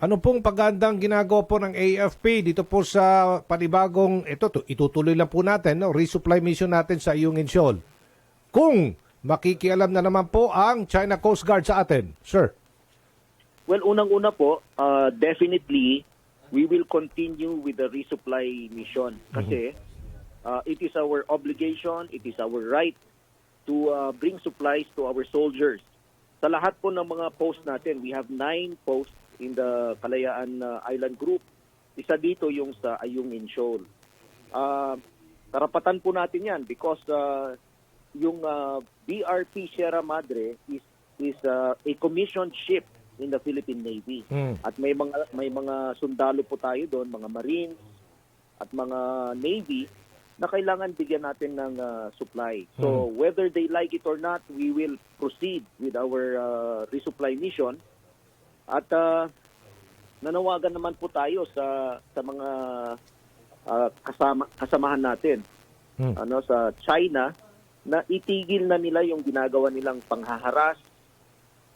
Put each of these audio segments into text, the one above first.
Ano pong pagandang ginagawa po ng AFP dito po sa panibagong, ito, to, itutuloy lang po natin, no, resupply mission natin sa iyong Insyol. Kung makikialam na naman po ang China Coast Guard sa atin, sir. Well, unang-una po, uh, definitely, we will continue with the resupply mission kasi uh, it is our obligation, it is our right to uh, bring supplies to our soldiers. Sa lahat po ng mga posts natin, we have nine posts in the Kalayaan uh, Island Group. Isa dito yung sa Ayungin Shoal. Uh, karapatan po natin yan because uh, yung uh, BRP Sierra Madre is is uh, a commissioned ship in the Philippine Navy. Mm. At may mga may mga sundalo po tayo doon, mga Marines at mga Navy na kailangan bigyan natin ng uh, supply. So whether they like it or not, we will proceed with our uh, resupply mission. At uh, nanawagan naman po tayo sa sa mga uh, kasama kasamahan natin Hmm. ano sa China na itigil na nila yung ginagawa nilang panghaharas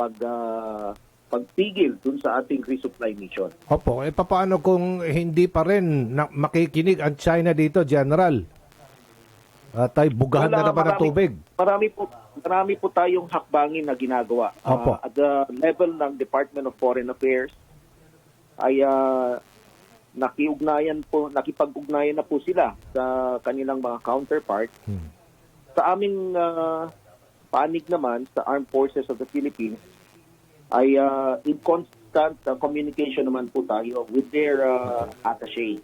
pag ah, pagpigil dun sa ating resupply mission. Opo, eh paano kung hindi pa rin na, makikinig ang China dito, General? At tayo bugahan na naman ng tubig. Marami po marami po tayong hakbangin na ginagawa Ah, Opo. at the level ng Department of Foreign Affairs ay ah, nakiugnayan po nakipag-ugnayan na po sila sa kanilang mga counterpart Hmm. sa aming ah, panig naman sa Armed Forces of the Philippines ay ah, in constant ah, communication naman po tayo with their uh, attaché.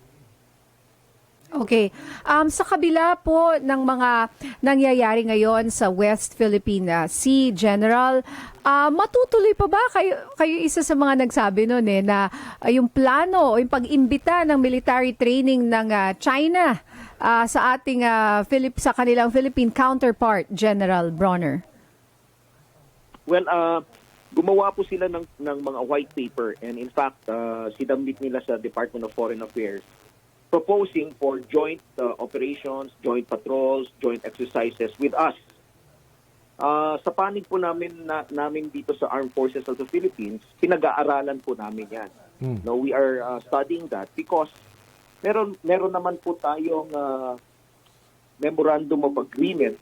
Okay. Um, sa kabila po ng mga nangyayari ngayon sa West Philippine Sea, General, ah, matutuloy pa ba? Kayo, kayo isa sa mga nagsabi noon eh, na ah, yung plano o yung pag-imbita ng military training ng ah, China ah, sa ating ah, Philip, sa kanilang Philippine counterpart, General Bronner. Well, uh, gumawa po sila ng, ng mga white paper and in fact, uh, sinabit nila sa Department of Foreign Affairs proposing for joint uh, operations, joint patrols, joint exercises with us. Uh, sa panig po namin na, namin dito sa Armed Forces of the Philippines, pinag-aaralan po namin yan. Hmm. No, we are uh, studying that because meron meron naman po tayong uh, memorandum of agreement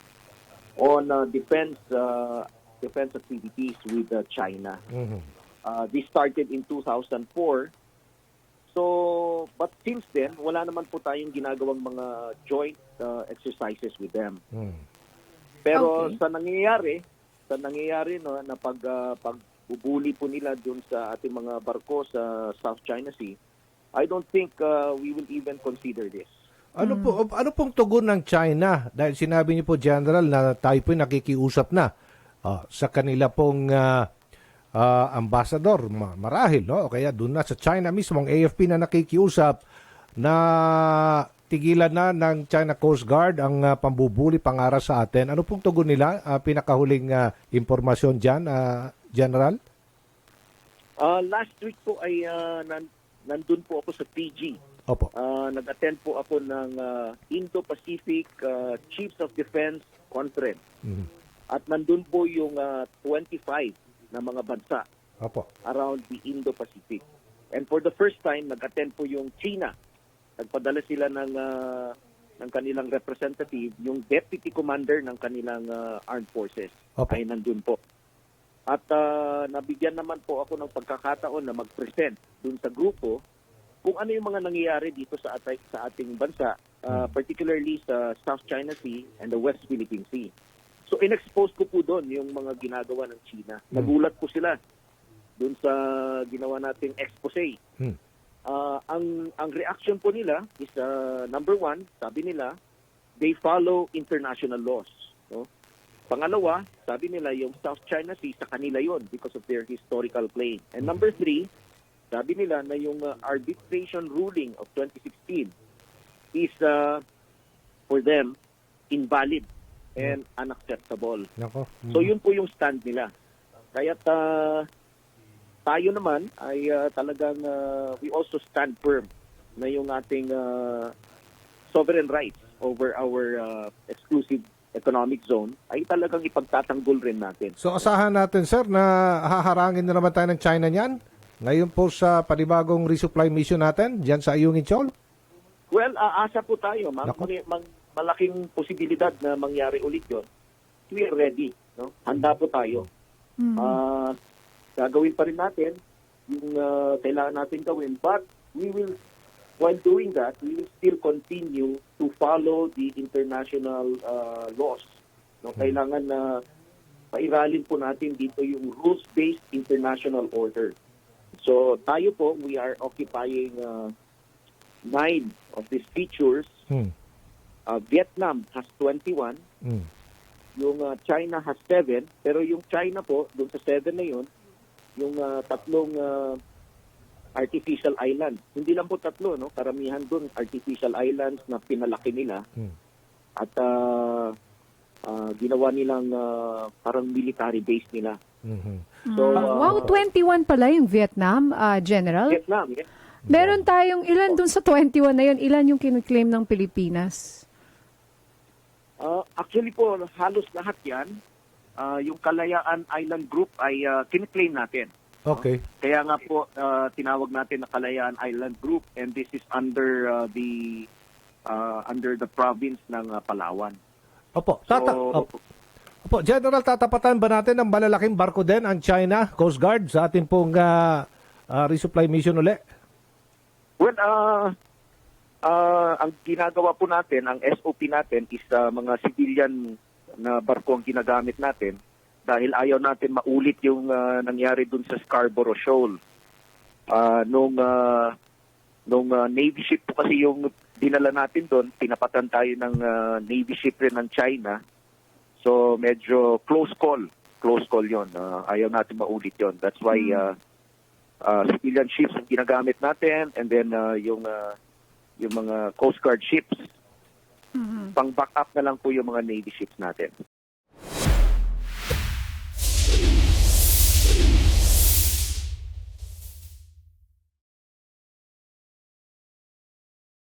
on uh, defense uh, defense activities with uh, China. Mhm. Uh, this started in 2004. So, but since then, wala naman po tayong ginagawang mga joint uh, exercises with them. Hmm. Pero Okay. sa nangyayari, sa nangyayari no na pag uh, pagbubuli po nila doon sa ating mga barko sa South China Sea, I don't think uh, we will even consider this. Ano po ano pong tugon ng China dahil sinabi niyo po General na tayo po nakikiusap na ah, sa kanila pong ah, ah, ambassador ma- marahil no o kaya doon na sa China mismo ang AFP na nakikiusap na tigilan na ng China Coast Guard ang ah, pambubuli pangara sa atin. Ano pong tugon nila? Ah, pinakahuling ah, impormasyon diyan, ah, General? Uh, last week po ay uh, nan- nandun po ako sa PG. Opo. Uh, nag-attend po ako ng uh, Indo-Pacific uh, Chiefs of Defense Conference. Mhm. At nandun po yung uh, 25 na mga bansa Opo. around the Indo-Pacific. And for the first time, nag-attend po yung China. Nagpadala sila ng uh, ng kanilang representative, yung deputy commander ng kanilang uh, armed forces Opo. ay nandun po. At uh, nabigyan naman po ako ng pagkakataon na mag-present dun sa grupo kung ano yung mga nangyayari dito sa atay, sa ating bansa, uh, particularly sa South China Sea and the West Philippine Sea. So in-expose ko po doon yung mga ginagawa ng China. Nagulat po sila doon sa ginawa nating expose. Hmm. Ah, ang ang reaction po nila is uh, number one, sabi nila, they follow international laws. No? Pangalawa, sabi nila yung South China Sea sa kanila yon because of their historical claim. And number three, sabi nila na yung uh, arbitration ruling of 2016 is uh, for them invalid and unacceptable. Nako. So yun po yung stand nila. Kaya tayo naman ay uh, talagang uh, we also stand firm na yung ating uh, sovereign rights over our uh, exclusive economic zone ay talagang ipagtatanggol rin natin. So asahan natin sir na haharangin na naman tayo ng China niyan? ngayon po sa panibagong resupply mission natin dyan sa Ayungin Chol? Well, aasa po tayo. Ma- Nako. mag- mag- malaking posibilidad na mangyari ulit yon. We are ready. No? Handa po tayo. Mhm. Ah, gagawin pa rin natin yung ah, kailangan natin gawin. But we will, while doing that, we will still continue to follow the international ah, laws. No, kailangan na pairalin po natin dito yung rules-based international order. So tayo po, we are occupying ah, nine of these features. Hmm. Ah, Vietnam has 21. Hmm. Yung uh, China has seven, pero yung China po, doon sa seven na yun, yung uh, tatlong uh, artificial islands. Hindi lang po tatlo, no? Karamihan doon artificial islands na pinalaki nila Hmm. at uh, uh, ginawa nilang uh, parang military base nila. Mhm. So, Mm. uh, wow, 21 pala yung Vietnam, ah, General. Vietnam, yeah. Meron tayong ilan dun sa 21 na yun, ilan yung kiniklaim ng Pilipinas? Uh, actually po, halos lahat yan, uh, yung Kalayaan Island Group ay uh, kiniklaim natin. Okay. Kaya nga po uh, tinawag natin na Kalayaan Island Group and this is under uh, the uh, under the province ng uh, Palawan. Opo, tata So, opo. Opo, General, tatapatan ba natin ng malalaking barko din ang China Coast Guard sa ating pong ah, ah, resupply mission uli? well, uh, uh, ang ginagawa po natin, ang SOP natin is uh, mga civilian na barko ang ginagamit natin dahil ayaw natin maulit yung uh, nangyari dun sa Scarborough Shoal. Uh, nung uh, nung uh, Navy ship po kasi yung dinala natin doon, pinapatan tayo ng uh, Navy ship rin ng China. So medyo close call. Close call yon. Uh, ayaw natin maulit yon. That's why uh, uh, civilian ships ang ginagamit natin and then uh, yung uh, yung mga Coast Guard ships pang back up na lang po yung mga Navy ships natin.